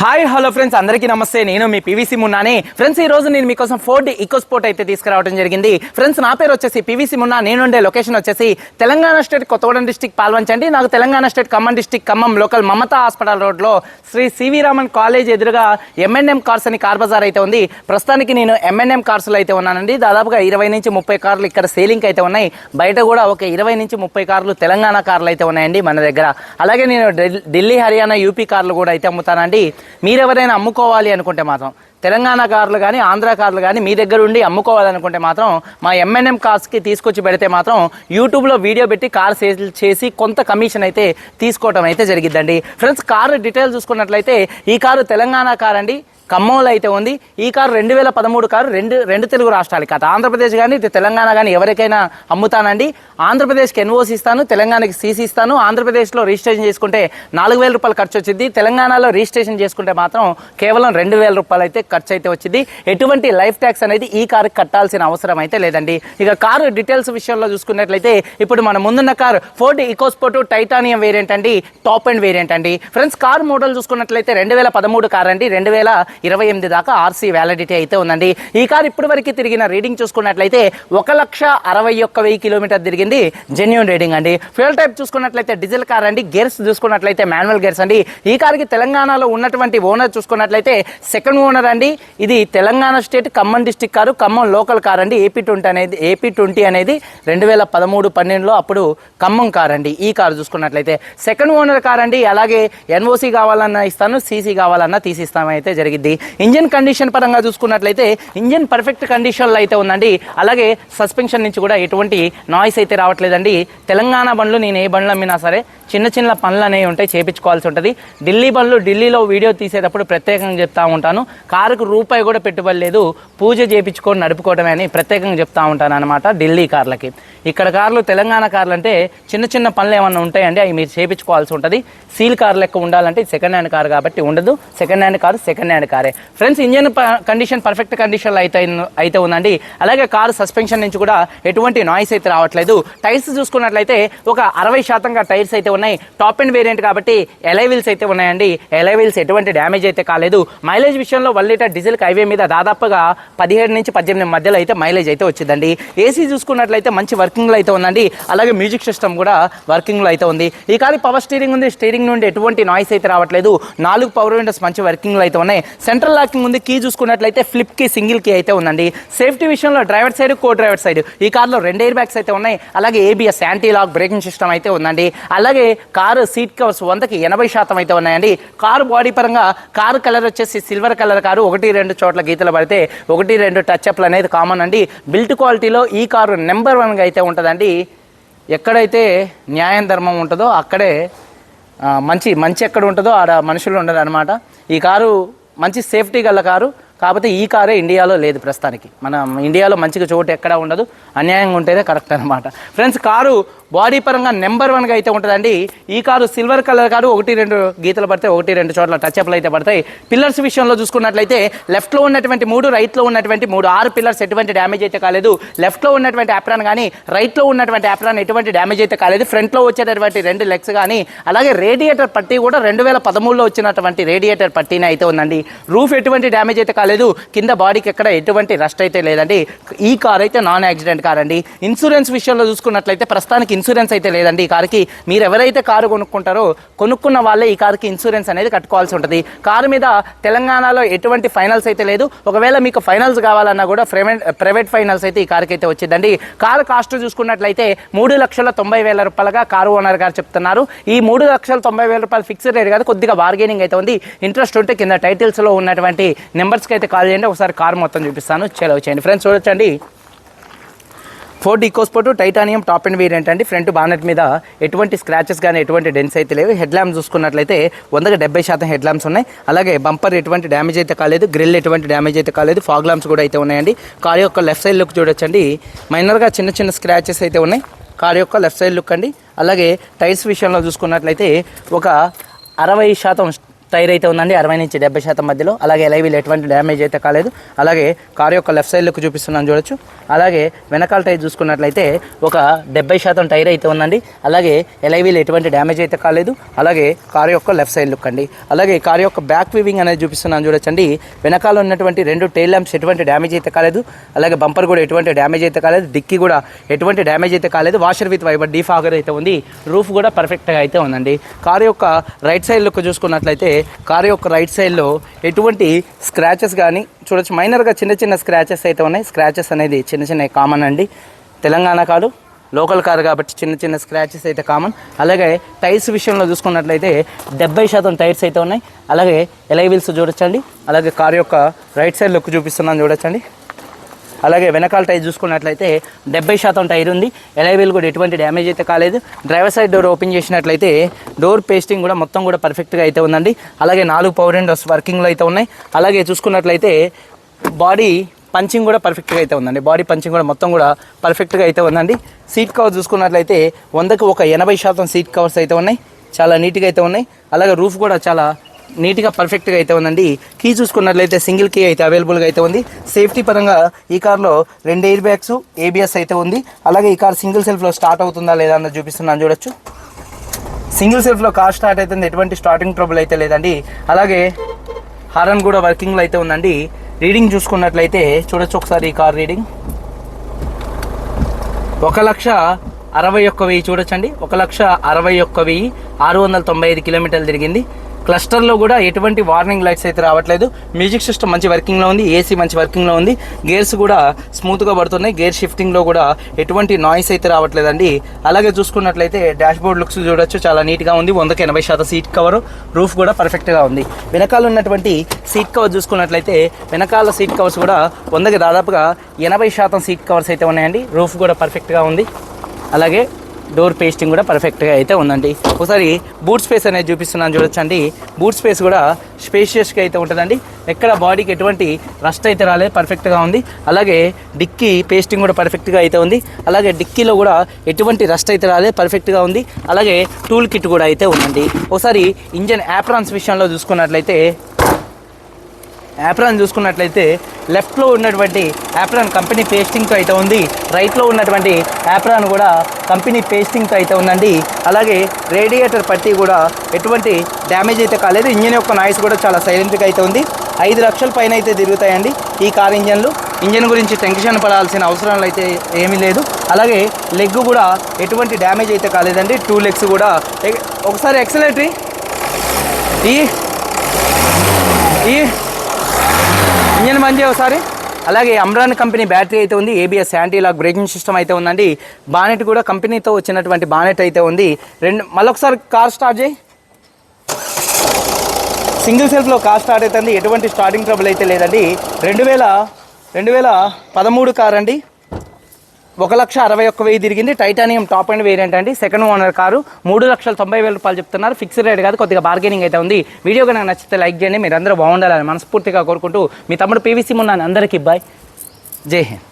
Hi hello friends. అందరికీ నమస్తే. నేను మీ పీవీసీ మున్నాని. ఫ్రెండ్స్ ఈ రోజు నేను మీకోసం ఫోర్డ్ ఈకో స్పోర్ట్ అయితే తీసుకురావడం జరిగింది. ఫ్రెండ్స్ నా పేరు వచ్చేసి పీవీసీ మున్నా. నేను ఉండే లొకేషన్ వచ్చేసి తెలంగాణ స్టేట్ కొత్తగూడెం డిస్టిక్ పాల్వంచండి నాకు Telangana state Khammam district Khammam local Mamata hospital రోడ్లో శ్రీ సివి రామన్ కాలేజ్ ఎదురుగా ఎంఎన్ఎం కార్స్ అని కార్ బజార్ అయితే ఉంది. ప్రస్తుతానికి నేను ఎంఎన్ఎం కార్స్లో అయితే ఉన్నానండి. దాదాపుగా ఇరవై నుంచి ముప్పై కార్లు ఇక్కడ సేలింగ్ అయితే ఉన్నాయి. బయట కూడా ఒక ఇరవై నుంచి ముప్పై కార్లు తెలంగాణ కార్లు అయితే ఉన్నాయండి మన దగ్గర. అలాగే నేను ఢిల్- ఢిల్లీ హర్యానా యూపీ కార్లు కూడా అయితే అమ్ముతానండి. మీరు ఎవరైనా అమ్ముకోవాలి అనుకుంటే మాత్రం తెలంగాణ కార్లు కానీ ఆంధ్ర కార్లు కానీ మీ దగ్గర ఉండి అమ్ముకోవాలనుకుంటే మాత్రం మా M&M ఎంఎన్ఎం కార్స్కి తీసుకొచ్చి పెడితే మాత్రం యూట్యూబ్లో వీడియో పెట్టి కార్ సేల్ చేసి కొంత కమిషన్ అయితే తీసుకోవడం అయితే జరిగిద్దండి. ఫ్రెండ్స్ కారు డీటెయిల్ చూసుకున్నట్లయితే ఈ కారు తెలంగాణ కార్ అండి. ఖమ్మంలో అయితే ఉంది. ఈ కారు రెండు వేల పదమూడు కారు రెండు రెండు తెలుగు రాష్ట్రాలకి అటు ఆంధ్రప్రదేశ్ కానీ ఇటు తెలంగాణ కానీ ఎవరికైనా అమ్ముతానండి. ఆంధ్రప్రదేశ్కి ఎన్ఓసి ఇస్తాను తెలంగాణకి సీసీ ఇస్తాను. ఆంధ్రప్రదేశ్లో రిజిస్ట్రేషన్ చేసుకుంటే నాలుగు వేల రూపాయలు ఖర్చు వచ్చింది తెలంగాణలో రిజిస్ట్రేషన్ చేసుకుంటే మాత్రం కేవలం రెండు వేల రూపాయలు అయితే ఖర్చు అయితే వచ్చింది ఎటువంటి లైఫ్ ట్యాక్స్ అనేది ఈ కారుకి కట్టాల్సిన అవసరం అయితే లేదండి. ఇక కారు డీటెయిల్స్ విషయంలో చూసుకున్నట్లయితే ఇప్పుడు మన ముందున్న car Ford EcoSport titanium variant అండి. టాప్ అండ్ వేరియంట్ అండి. ఫ్రెండ్స్ కార్ మోడల్ చూసుకున్నట్లయితే రెండు వేల పదమూడు కార్ అండి రెండు వేల ఇరవై ఎనిమిది దాకా ఆర్సీ వ్యాలిడిటీ అయితే ఉందండి. ఈ కార్ ఇప్పటి వరకు తిరిగిన రీడింగ్ చూసుకున్నట్లయితే ఒక లక్ష అరవై ఒక్క వెయ్యి కిలోమీటర్ తిరిగింది జెన్యున్ రీడింగ్ అండి. ఫ్యూల్ టైప్ చూసుకున్నట్లయితే డీజిల్ కార్ అండి. గేర్స్ చూసుకున్నట్లయితే మాన్యువల్ గేర్స్ అండి. ఈ కార్కి తెలంగాణలో ఉన్నటువంటి ఓనర్ చూసుకున్నట్లయితే సెకండ్ ఓనర్ అండి. ఇది Telangana state Khammam district car Khammam local car అండి. ఏపీ ట్వంటీ అనేది ఏపీ ట్వంటీ అనేది రెండు వేల పదమూడు పన్నెండులో అప్పుడు ఖమ్మం కార్ అండి. ఈ కారు చూసుకున్నట్లయితే సెకండ్ ఓనర్ కార్ అండి. అలాగే ఎన్ఓసి కావాలన్నా ఇస్తాను సీసీ కావాలన్నా తీసిస్తాం అయితే జరిగింది ఇంజిన్ కండిషన్ పరంగా చూసుకున్నట్లయితే ఇంజిన్ పర్ఫెక్ట్ కండిషన్లో అయితే ఉందండి. అలాగే సస్పెన్షన్ నుంచి కూడా ఎటువంటి నాయిస్ అయితే రావట్లేదండి. తెలంగాణ బండ్లు నేను ఏ బండ్లు అమ్మినా సరే చిన్న చిన్న పనులు అనేవి ఉంటాయి చేపించుకోవాల్సి ఉంటుంది. ఢిల్లీ బండ్లు ఢిల్లీలో వీడియో తీసేటప్పుడు ప్రత్యేకంగా చెప్తా ఉంటాను. కారుకు రూపాయి కూడా పెట్టుబడి లేదు. పూజ చేయించుకొని నడుపుకోవడమే అని ప్రత్యేకంగా చెప్తా ఉంటాను అనమాట ఢిల్లీ కార్లకి. ఇక్కడ కార్లు తెలంగాణ కార్లు అంటే చిన్న చిన్న పనులు ఏమన్నా ఉంటాయండి అవి మీరు చేయించుకోవాల్సి ఉంటుంది. సీల్ కార్ లెక్క ఉండాలంటే సెకండ్ హ్యాండ్ కార్ కాబట్టి ఉండదు. Second hand car second hand car. Friends engine condition perfect కండిషన్లో అయితే అయితే ఉందండి. అలాగే కారు సస్పెన్షన్ నుంచి కూడా ఎటువంటి నాయిస్ అయితే రావట్లేదు. టైర్స్ చూసుకున్నట్లయితే ఒక అరవై శాతంగా టైర్స్ అయితే ఉన్నాయి. టాప్ అండ్ వేరియంట్ కాబట్టి ఎలైవిల్స్ అయితే ఉన్నాయండి. ఎలైవిల్స్ ఎటువంటి డ్యామేజ్ అయితే కాలేదు. మైలేజ్ విషయంలో వన్ లీటర్ డీజిల్ హైవే మీద దాదాపుగా పదిహేడు నుంచి పద్దెనిమిది మధ్యలో అయితే మైలేజ్ అయితే వచ్చిందండి. ఏసీ చూసుకున్నట్లయితే మంచి వర్కింగ్లో అయితే ఉందండి. అలాగే మ్యూజిక్ సిస్టమ్ కూడా వర్కింగ్లో అయితే ఉంది. ఈ కాలి పవర్ స్టీరింగ్ ఉంది. స్టీరింగ్ నుండి ఎటువంటి నాయిస్ అయితే రావట్లేదు. నాలుగు పవర్ విండోస్ మంచి వర్కింగ్లో అయితే ఉన్నాయి. సెంట్రల్ లాకింగ్ ఉంది కీ చూసుకున్నట్లయితే ఫ్లిప్ కీ సింగిల్ కీ అయితే ఉందండి. సేఫ్టీ విషయంలో driver side co driver side ఈ కార్లో రెండు ఎయిర్ బ్యాగ్స్ అయితే ఉన్నాయి. అలాగే ABS anti lock braking system అయితే ఉందండి. అలాగే కారు సీట్ కవర్స్ వందకి ఎనభై శాతం అయితే ఉన్నాయండి. కారు బాడీ పరంగా కారు కలర్ వచ్చేసి సిల్వర్ కలర్ కారు. ఒకటి రెండు చోట్ల గీతలు పడితే ఒకటి రెండు టచ్ అప్లు అనేది కామన్ అండి. బిల్ట్ క్వాలిటీలో ఈ కారు నెంబర్ వన్గా అయితే ఉంటుందండి. ఎక్కడైతే న్యాయం ధర్మం ఉంటుందో అక్కడే మంచి మంచి ఎక్కడ ఉంటుందో ఆడ మనుషులు ఉండరు అనమాట ఈ కారు మంచి సేఫ్టీ గల కారు. కాకపోతే ఈ కారే ఇండియాలో లేదు ప్రస్తుతానికి. మన ఇండియాలో మంచిగా చోటు ఎక్కడ ఉండదు. అన్యాయంగా ఉంటేనే కరెక్ట్ అనమాట ఫ్రెండ్స్ కారు బాడీ పరంగా నెంబర్ వన్గా అయితే ఉంటుందండి. ఈ కారు సిల్వర్ కలర్ కారు ఒకటి రెండు గీతలు పడితే ఒకటి రెండు చోట్ల టచ్అప్లు అయితే పడతాయి. పిల్లర్స్ విషయంలో చూసుకున్నట్లయితే లెఫ్ట్లో ఉన్నటువంటి మూడు రైట్లో ఉన్నటువంటి మూడు ఆరు పిల్లర్స్ ఎటువంటి డ్యామేజ్ అయితే కాలేదు. లెఫ్ట్లో ఉన్నటువంటి యాప్రాన్ కానీ రైట్లో ఉన్నటువంటి యాప్రాన్ ఎటువంటి డ్యామేజ్ అయితే కాలేదు. ఫ్రంట్లో వచ్చేటటువంటి రెండు లెగ్స్ కానీ అలాగే రేడియేటర్ పట్టీ కూడా రెండు వేల పదమూడులో వచ్చినటువంటి రేడియేటర్ పట్టీనే అయితే ఉందండి. రూఫ్ ఎటువంటి డ్యామేజ్ అయితే కాలేదు. కింద బాడీకి ఎక్కడ ఎటువంటి రస్ట్ అయితే లేదండి. ఈ కార్ అయితే నాన్ యాక్సిడెంట్ కార్ అండి. ఇన్సూరెన్స్ విషయంలో చూసుకున్నట్లయితే ప్రస్తుతానికి ఇన్సూరెన్స్ అయితే లేదండి. ఈ కార్కి మీరు ఎవరైతే కారు కొనుక్కుంటారో కొనుక్కున్న వాళ్ళే ఈ కార్కి ఇన్సూరెన్స్ అనేది కట్టుకోవాల్సి ఉంటుంది. కారు మీద తెలంగాణలో ఎటువంటి ఫైనల్స్ అయితే లేదు. ఒకవేళ మీకు ఫైనల్స్ కావాలన్నా కూడా ప్రైవేట్ ప్రైవేట్ ఫైనల్స్ అయితే ఈ కార్కి అయితే వచ్చిందండి. కారు కాస్ట్ చూసుకున్నట్లయితే మూడు లక్షల తొంభై వేల రూపాయలుగా కారు ఓనర్ గారు చెప్తున్నారు. ఈ మూడు లక్షల తొంభై వేల రూపాయలు ఫిక్స్డ్ రేట్ కాదు కొద్దిగా బార్గెనింగ్ అయితే ఉంది. ఇంట్రెస్ట్ ఉంటే కింద టైటిల్స్లో ఉన్నటువంటి నెంబర్స్కి అయితే కాల్ చేయండి ఒకసారి కార్ మొత్తం చూపిస్తాను. చెలవు వచ్చేయండి ఫ్రెండ్స్ చూడొచ్చండి. Ford EcoSport titanium top end variant అండి. ఫ్రంట్ బానెట్ మీద ఎటువంటి స్క్రాచెస్ కానీ ఎటువంటి డెన్స్ అయితే లేవు. హెడ్ ల్యాంప్ చూసుకున్నట్లయితే వందకి డెబ్బై శాతం హెడ్ ల్యాంప్స్ ఉన్నాయి. అలాగే బంపర్ ఎటువంటి డ్యామేజ్ అయితే కాలేదు. గ్రిల్ ఎటువంటి డ్యామేజ్ అయితే కాలేదు. ఫాగ్ ల్యాంప్స్ కూడా అయితే ఉన్నాయండి. కార్ యొక్క లెఫ్ట్ సైడ్ లుక్ చూడొచ్చండి. మైనర్గా చిన్న చిన్న స్క్రాచెస్ అయితే ఉన్నాయి. కార్ యొక్క లెఫ్ట్ సైడ్ లుక్ అండి. అలాగే టైర్స్ విషయంలో చూసుకున్నట్లయితే ఒక అరవై శాతం టైర్ అయితే ఉందండి. అరవై నుంచి డెబ్బై శాతం మధ్యలో. అలాగే ఎలైవీలు ఎటువంటి డ్యామేజ్ అయితే కాలేదు. అలాగే కారు యొక్క లెఫ్ట్ సైడ్ లుక్ చూపిస్తున్నాను చూడొచ్చు. అలాగే వెనకాల టైర్ చూసుకున్నట్లయితే ఒక డెబ్బై శాతం టైర్ అయితే ఉందండి. అలాగే ఎలైవీలు ఎటువంటి డ్యామేజ్ అయితే కాలేదు. అలాగే కారు యొక్క లెఫ్ట్ సైడ్ లుక్ అండి. అలాగే కారు యొక్క బ్యాక్ వీవింగ్ అనేది చూపిస్తున్నాను చూడొచ్చండి. వెనకాల ఉన్నటువంటి రెండు టైల్ ల్యాంప్స్ ఎటువంటి డ్యామేజ్ అయితే కాలేదు. అలాగే బంపర్ కూడా ఎటువంటి డ్యామేజ్ అయితే కాలేదు. డిక్కీ కూడా ఎటువంటి డ్యామేజ్ అయితే కాలేదు. వాషర్ విత్ వైబర్ డీఫాగర్ అయితే ఉంది. రూఫ్ కూడా పర్ఫెక్ట్గా అయితే ఉందండి. కారు యొక్క రైట్ సైడ్ లుక్ చూసుకున్నట్లయితే కారు యొక్క రైట్ సైడ్లో ఎటువంటి స్క్రాచెస్ కానీ చూడొచ్చు. మైనర్గా చిన్న చిన్న స్క్రాచెస్ అయితే ఉన్నాయి. స్క్రాచెస్ అనేది చిన్న చిన్న కామన్ అండి. తెలంగాణ కారు లోకల్ కారు కాబట్టి చిన్న చిన్న స్క్రాచెస్ అయితే కామన్. అలాగే టైర్స్ విషయంలో చూసుకున్నట్లయితే డెబ్బై శాతం టైర్స్ అయితే ఉన్నాయి. అలాగే ఎలై వీల్స్ చూడొచ్చండి. అలాగే కారు యొక్క రైట్ సైడ్ లుక్ చూపిస్తున్నాను చూడొచ్చండి. అలాగే వెనకాల టైర్ చూసుకున్నట్లయితే డెబ్బై శాతం టైర్ ఉంది. ఎలైవీల్ కూడా ఎటువంటి డ్యామేజ్ అయితే కాలేదు. డ్రైవర్ సైడ్ డోర్ ఓపెన్ చేసినట్లయితే డోర్ పేస్టింగ్ కూడా మొత్తం కూడా పర్ఫెక్ట్గా అయితే ఉందండి. అలాగే నాలుగు పవర్ విండోస్ వర్కింగ్లో అయితే ఉన్నాయి. అలాగే చూసుకున్నట్లయితే బాడీ పంచింగ్ కూడా పర్ఫెక్ట్గా అయితే ఉందండి. బాడీ పంచింగ్ కూడా మొత్తం కూడా పర్ఫెక్ట్గా అయితే ఉందండి. సీట్ కవర్ చూసుకున్నట్లయితే వందకు ఒక ఎనభై శాతం సీట్ కవర్స్ అయితే ఉన్నాయి. చాలా నీట్గా అయితే ఉన్నాయి. అలాగే రూఫ్ కూడా చాలా నీట్గా పర్ఫెక్ట్గా అయితే ఉందండి. కీ చూసుకున్నట్లయితే సింగిల్ కీ అయితే అవైలబుల్గా అయితే ఉంది. సేఫ్టీ పరంగా ఈ కార్లో రెండు ఎయిర్ బ్యాగ్స్ ఏబిఎస్ అయితే ఉంది. అలాగే ఈ కార్ సింగిల్ సెల్ఫ్లో స్టార్ట్ అవుతుందా లేదా అన్నది చూపిస్తున్నాను చూడొచ్చు. సింగిల్ సెల్ఫ్లో కార్ స్టార్ట్ అవుతుంది ఎటువంటి స్టార్టింగ్ ట్రబుల్ అయితే లేదండి. అలాగే హారన్ కూడా వర్కింగ్లో అయితే ఉందండి. రీడింగ్ చూసుకున్నట్లయితే చూడొచ్చు ఒకసారి ఈ కార్ రీడింగ్. ఒక లక్ష అరవై ఒక్క వెయ్యి చూడొచ్చండి. ఒక లక్ష అరవై ఒక్క వెయ్యి ఆరు వందల తొంభై ఐదు కిలోమీటర్లు తిరిగింది. క్లస్టర్లో కూడా ఎటువంటి వార్నింగ్ లైట్స్ అయితే రావట్లేదు. మ్యూజిక్ సిస్టమ్ మంచి వర్కింగ్లో ఉంది ఏసీ మంచి వర్కింగ్లో ఉంది. గేర్స్ కూడా స్మూత్గా పడుతున్నాయి. గేర్ షిఫ్టింగ్లో కూడా ఎటువంటి నాయిస్ అయితే రావట్లేదండి. అలాగే చూసుకున్నట్లయితే డాష్ బోర్డ్ లుక్స్ చూడొచ్చు. చాలా నీట్గా ఉంది. వందకి ఎనభై శాతం సీట్ కవర్ రూఫ్ కూడా పర్ఫెక్ట్గా ఉంది. వెనకాల ఉన్నటువంటి సీట్ కవర్ చూసుకున్నట్లయితే వెనకాల సీట్ కవర్స్ కూడా వందకి దాదాపుగా ఎనభై శాతం సీట్ కవర్స్ అయితే ఉన్నాయండి. రూఫ్ కూడా పర్ఫెక్ట్గా ఉంది. అలాగే డోర్ పేస్టింగ్ కూడా పర్ఫెక్ట్గా అయితే ఉందండి. ఒకసారి బూట్ స్పేస్ అనేది చూపిస్తున్నాను చూడొచ్చండి. బూట్ స్పేస్ కూడా స్పేషియస్గా అయితే ఉంటుందండి. ఎక్కడ బాడీకి ఎటువంటి రస్ట్ అయితే రాలేదు పర్ఫెక్ట్గా ఉంది. అలాగే డిక్కీ పేస్టింగ్ కూడా పర్ఫెక్ట్గా అయితే ఉంది. అలాగే డిక్కీలో కూడా ఎటువంటి రస్ట్ అయితే రాలేదు పర్ఫెక్ట్గా ఉంది. అలాగే టూల్ కిట్ కూడా అయితే ఉందండి. ఒకసారి ఇంజన్ యాప్రాన్స్ విషయంలో చూసుకున్నట్లయితే యాప్రాన్ చూసుకున్నట్లయితే లెఫ్ట్లో ఉన్నటువంటి యాప్రాన్ కంపెనీ పేస్టింగ్తో అయితే ఉంది. రైట్లో ఉన్నటువంటి యాప్రాన్ కూడా కంపెనీ పేస్టింగ్తో అయితే ఉందండి. అలాగే రేడియేటర్ పట్టి కూడా ఎటువంటి డ్యామేజ్ అయితే కాలేదు. ఇంజిన్ యొక్క నాయిస్ కూడా చాలా సైలెంట్గా అయితే ఉంది. ఐదు లక్షల పైన అయితే తిరుగుతాయండి ఈ కార్ ఇంజన్లు ఇంజన్ గురించి టెన్షన్ పడాల్సిన అవసరం అయితే ఏమీ లేదు. అలాగే లెగ్ కూడా ఎటువంటి డ్యామేజ్ అయితే కాలేదండి. టూ లెగ్స్ కూడా. ఒకసారి ఎక్సలేటరీ ఈ. ఈ. ఇంజన్ బంద్ ఒకసారి. అలాగే అమ్రాన్ కంపెనీ బ్యాటరీ అయితే ఉంది. ABS anti lock braking system అయితే ఉందండి. బానెట్ కూడా కంపెనీతో వచ్చినటువంటి బానెట్ అయితే ఉంది. రెండు మళ్ళొకసారి కార్ స్టార్ట్ చేయి. సింగిల్ సెల్ఫ్లో కార్ స్టార్ట్ అవుతుంది. ఎటువంటి స్టార్టింగ్ ట్రబుల్ అయితే లేదండి. రెండు వేల రెండు వేల పదమూడు కార్ అండి. ఒక లక్ష అరవై ఒక్క వెయ్యి తిరిగింది. టైటానియం టాప్ అండ్ వేరియంట్ అండి. Second owner car. మూడు లక్షల తొంభై వేల రూపాయలు చెప్తున్నారు. ఫిక్స్డ్ రేట్ కాదు కొద్దిగా బార్గెనింగ్ అయితే ఉంది. వీడియో కనుక నచ్చితే లైక్ చేయండి. మీరు అందరూ బాగుండాలని మనస్ఫూర్తిగా కోరుకుంటూ మీ తమ్ముడు పీవీసీ మున్నాను అందరికీ బాయ్ జై హింద్.